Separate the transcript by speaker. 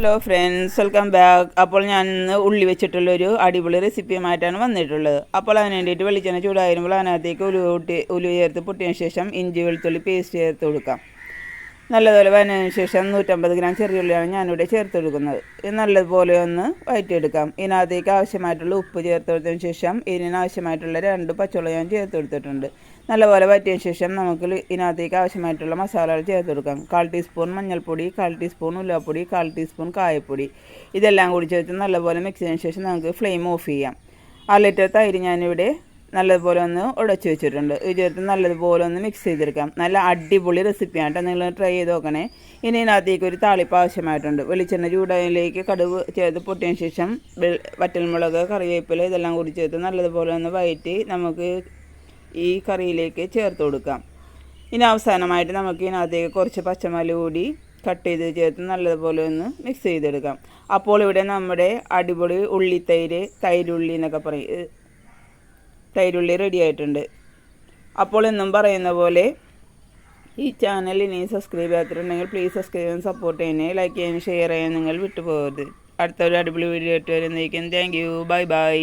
Speaker 1: Hello friends welcome back അപ്പോൾ ഞാൻ ഇന്ന് ഉള്ളി വെച്ചിട്ടുള്ള ഒരു അടിപൊളി റെസിപ്പിയുമായിട്ടാണ് വന്നിട്ടുള്ളത്. അപ്പോൾ അതിന് വേണ്ടിയിട്ട് വെളിച്ചെണ്ണ ചൂടായിരുമ്പോൾ അതിനകത്തേക്ക് ഉലുവ ഉലുവ ചേർത്ത് പൊട്ടിയതിന് ശേഷം ഇഞ്ചി വെളുത്തുള്ളി പേസ്റ്റ് ചേർത്ത് കൊടുക്കാം. നല്ലതുപോലെ വന്നതിന് ശേഷം നൂറ്റമ്പത് ഗ്രാം ചെറിയുള്ളിയാണ് ഞാനിവിടെ ചേർത്തെടുക്കുന്നത്. ഇത് നല്ലതുപോലെ ഒന്ന് വഴറ്റിയെടുക്കാം ഇതിനകത്തേക്ക് ആവശ്യമായിട്ടുള്ള ഉപ്പ് ചേർത്തെടുത്തതിന് ശേഷം ഇതിനാവശ്യമായിട്ടുള്ള രണ്ട് പച്ചമുളക് ഞാൻ ചേർത്തെടുത്തിട്ടുണ്ട്. നല്ലപോലെ വറ്റിയതിന് ശേഷം നമുക്ക് ഇതിനകത്തേക്ക് ആവശ്യമായിട്ടുള്ള മസാലകൾ ചേർത്ത് കൊടുക്കാം കാൽ ടീസ്പൂൺ മഞ്ഞൾപ്പൊടി കാൽ ടീസ്പൂൺ ഉലുവപ്പൊടി കാൽ ടീസ്പൂൺ കായപ്പൊടി. ഇതെല്ലാം കൂടി ചേർത്ത് നല്ലപോലെ മിക്സ് ചെയ്തതിന് ശേഷം നമുക്ക് ഫ്ലെയിം ഓഫ് ചെയ്യാം. അര ലിറ്റർ തൈര് ഞാനിവിടെ നല്ലതുപോലെ ഒന്ന് ഉടച്ച് വെച്ചിട്ടുണ്ട്. ഇത് ചേർത്ത് നല്ലതുപോലെ ഒന്ന് മിക്സ് ചെയ്തെടുക്കാം. നല്ല അടിപൊളി റെസിപ്പിയാണ് നിങ്ങൾ ട്രൈ ചെയ്ത് നോക്കണേ. ഇനി ഇതിനകത്തേക്ക് ഒരു താളിപ്പ് ആവശ്യമായിട്ടുണ്ട്. വെളിച്ചെണ്ണ ചൂടായതിലേക്ക് കടുവ് ചേർത്ത് പൊട്ടിയതിന് ശേഷം വറ്റൽമുളക് കറിവേപ്പില ഇതെല്ലാം കൂടി ചേർത്ത് നല്ലതുപോലെ ഒന്ന് വയറ്റി നമുക്ക് ഈ കറിയിലേക്ക് ചേർത്ത് കൊടുക്കാം. ഇനി അവസാനമായിട്ട് നമുക്ക് ഇതിനകത്തേക്ക് കുറച്ച് പച്ചമല്ലി കൂടി കട്ട് ചെയ്ത് ചേർത്ത് നല്ലതുപോലെ ഒന്ന് മിക്സ് ചെയ്തെടുക്കാം. അപ്പോൾ ഇവിടെ നമ്മുടെ അടിപൊളി ഉള്ളിത്തൈര് തൈരുള്ളി എന്നൊക്കെ പറയും. തൈരുള്ളി റെഡി ആയിട്ടുണ്ട്. അപ്പോൾ എന്നും പറയുന്ന പോലെ ഈ ചാനൽ ഇനി സബ്സ്ക്രൈബ് ചെയ്യാത്തിട്ടുണ്ടെങ്കിൽ പ്ലീസ് സബ്സ്ക്രൈബ് ചെയ്യാൻ സപ്പോർട്ട് ചെയ്യുന്നത് ലൈക്ക് ചെയ്യാനും ഷെയർ ചെയ്യാൻ നിങ്ങൾ വിട്ടുപോകരുത്. അടുത്തൊരു അടിപൊളി വീഡിയോ ആയിട്ട് വരുന്നേക്കും താങ്ക് യു ബൈ ബൈ